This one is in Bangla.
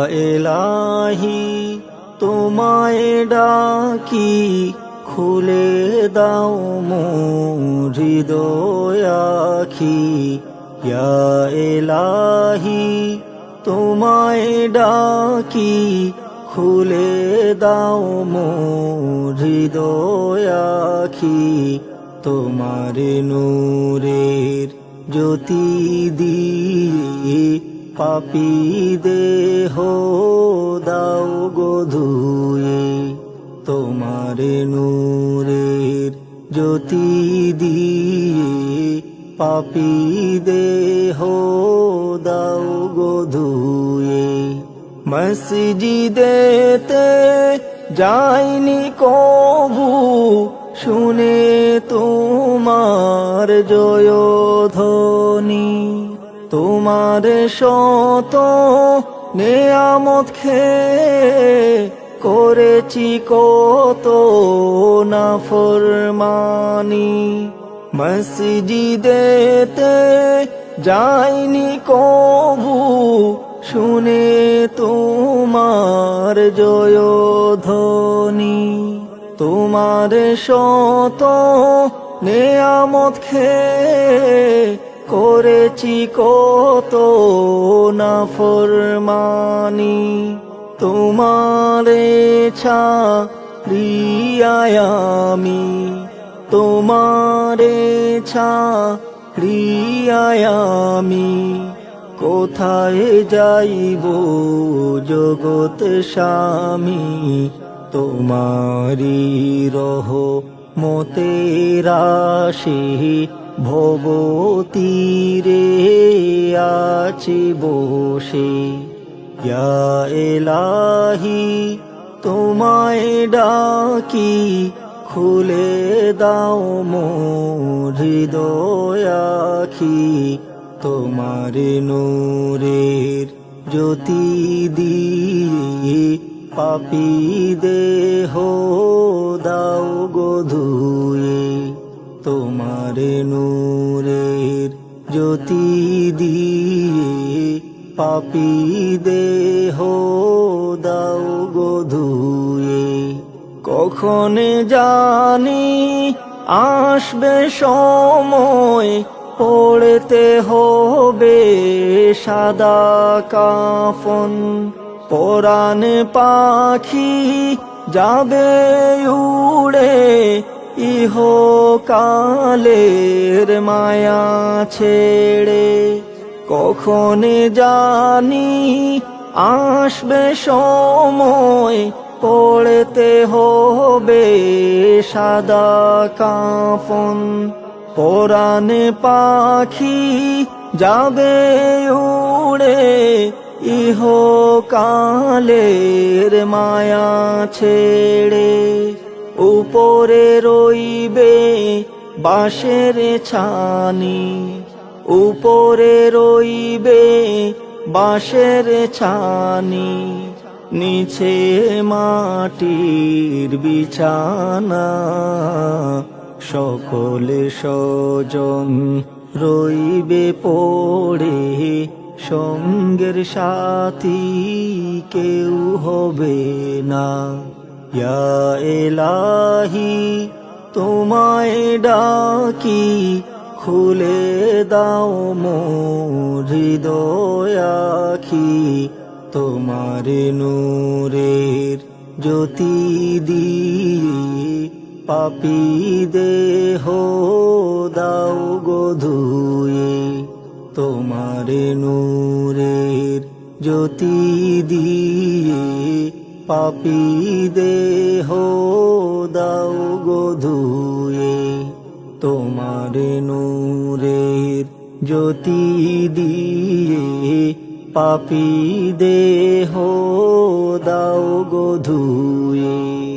এলাহি তোমায় ডাকি, খুলে দাও হৃদয়াখি এলাহি তোমায় ডাকি, খুলে দাও মোর হৃদয়াখি তোমার নূরের জ্যোতি দিয়ে পাপি দেহ দাও গধুয়ে তোমার নূরের জ্যোতি দিয়ে পাপি দেহ দাও গধুয়ে মসজিদেতে যাইনি কবু, শুনে তোমার জয়ধ্বনি তোমার শত নেয়ামত খে করেছি কত না ফরমানি মসজিদেতে যাইনি কবু শুনে তোমার জয়ধ্বনি। তোমার শত নেয়ামত খেয়ে করেছি কত না ফরমানি। তোমারে ছা প্রিয়ায়ামি তোমারে ছা প্রিয়ায়ামি কোথায় যাইব জগৎ স্বামী তোমারি রহ মতেরাশি ভবতীরে আছি বসে। এলাহি, তোমায় ডাকি, খুলে দাও মোর হৃদয়াখি তোমার নূরের জ্যোতি দিয়ে পাপি দেহ দাও গধুয়ে তোমার নূরের জ্যোতি দিয়ে পাপি দেহ দাও গধুয়ে কখন জানি আসবে সময়, পড়তে হবে সাদা কাফন। পরাণ পাখি যাবে উড়ে ইহ কালের মায়া ছেড়ে কখন জানি আসবে সময়, পড়তে হবে সাদা কাফন। পরাণ পাখি যাবে উড়ে, ইহ কালের মায়া ছেড়ে উপরে রইবে বাঁশের ছানি। উপরে রইবে বাঁশের ছানি। নিচে মাটির বিছানা। সকলে স্বজন রইবে পড়ে। সঙ্গের সাথী কেউ হবে না। এলাহি তোমায় ডাকি, খুলে দাও হৃদয়াখি তোমার নূরের জ্যোতি দিয়ে পাপি দেহ দাও গধুয়ে তোমার নূরের জ্যোতি দিয়ে পাপি দেহ দাও গধুয়ে তোমার নূরের জ্যোতি দিয়ে পাপি দেহ দাও গধুয়ে